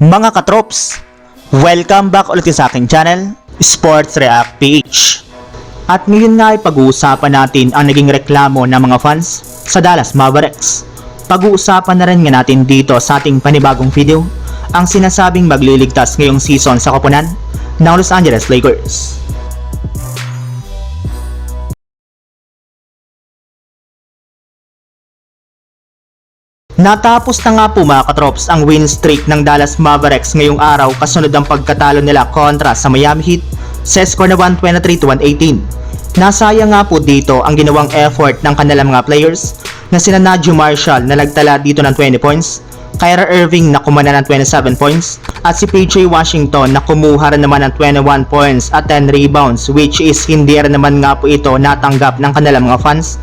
Mga katrops, welcome back ulit sa aking channel, Sports React PH. At ngayon nga ay pag-uusapan natin ang naging reklamo ng mga fans sa Dallas Mavericks. Pag-uusapan na rin nga natin dito sa ating panibagong video ang sinasabing magliligtas ngayong season sa koponan ng Los Angeles Lakers. Natapos na nga po mga katrops ang win streak ng Dallas Mavericks ngayong araw kasunod ang pagkatalo nila kontra sa Miami Heat sa score na 123 to 118. Nasaya nga po dito ang ginawang effort ng kanilang mga players na sina Nadio Marshall na nagtala dito ng 20 points, Kyra Irving na kumana ng 27 points, at si PJ Washington na kumuha rin naman ng 21 points at 10 rebounds which is hindi rin naman nga po ito natanggap ng kanilang mga fans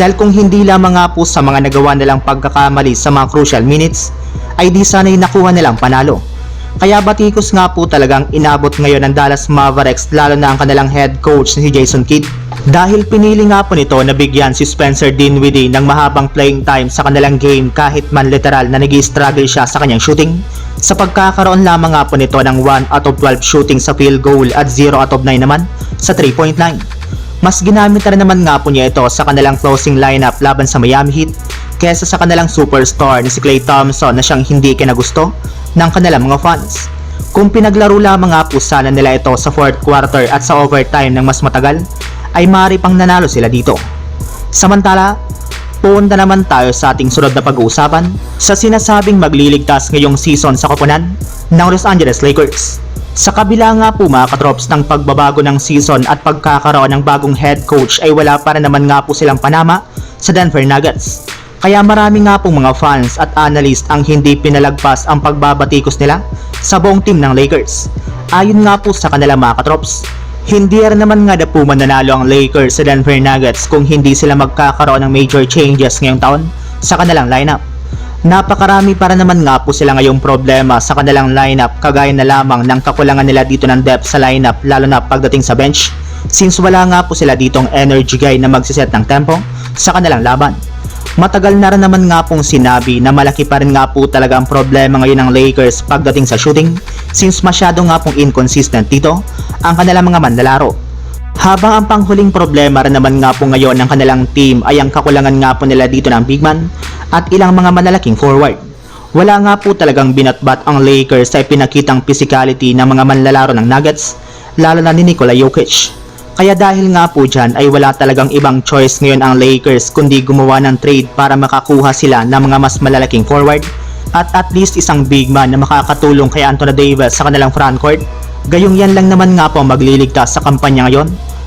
dahil kung hindi lamang nga po sa mga nagawa nilang pagkakamali sa mga crucial minutes, ay di sana'y nakuha nilang panalo. Kaya batikos nga po talagang inabot ngayon ng Dallas Mavericks lalo na ang kanilang head coach na si Jason Kidd. Dahil pinili nga po nito na bigyan si Spencer Dinwiddie ng mahabang playing time sa kanilang game kahit man literal na nag struggle siya sa kanyang shooting. Sa pagkakaroon lamang nga po nito ng 1 out of 12 shooting sa field goal at 0 out of 9 naman sa 3.9. Mas ginamit na rin naman nga po niya ito sa kanilang closing lineup laban sa Miami Heat kesa sa kanilang superstar na si Klay Thompson na siyang hindi kinagusto ng kanilang mga fans. Kung pinaglaro lamang nga po sana nila ito sa fourth quarter at sa overtime ng mas matagal, ay maaari pang nanalo sila dito. Samantala, punta naman tayo sa ating sunod na pag-uusapan sa sinasabing magliligtas ngayong season sa koponan ng Los Angeles Lakers. Sa kabila nga po mga katrops ng pagbabago ng season at pagkakaroon ng bagong head coach ay wala pa rin naman nga po silang panama sa Denver Nuggets. Kaya marami nga pong mga fans at analyst ang hindi pinalagpas ang pagbabatikos nila sa buong team ng Lakers. Ayon nga po sa kanila mga katrops, hindi rin naman nga na po mananalo ang Lakers sa Denver Nuggets kung hindi sila magkakaroon ng major changes ngayong taon sa kanilang lineup. Napakarami para naman nga po sila ngayong problema sa kanilang lineup kagaya na lamang ng kakulangan nila dito ng depth sa lineup lalo na pagdating sa bench since wala nga po sila ditong energy guy na magsiset ng tempo sa kanilang laban. Matagal na rin naman nga pong sinabi na malaki pa rin nga po talaga ang problema ngayon ng Lakers pagdating sa shooting since masyado nga pong inconsistent dito ang kanilang mga mandalaro. Habang ang panghuling problema rin naman nga po ngayon ng kanilang team ay ang kakulangan nga po nila dito ng big man at ilang mga malalaking forward. Wala nga po talagang binatbat ang Lakers sa pinakitang physicality ng mga manlalaro ng Nuggets, lalo na ni Nikola Jokic. Kaya dahil nga po dyan ay wala talagang ibang choice ngayon ang Lakers kundi gumawa ng trade para makakuha sila ng mga mas malalaking forward at at least isang big man na makakatulong kay Anthony Davis sa kanilang frontcourt. Gayong yan lang naman nga po magliligtas sa kampanya ngayon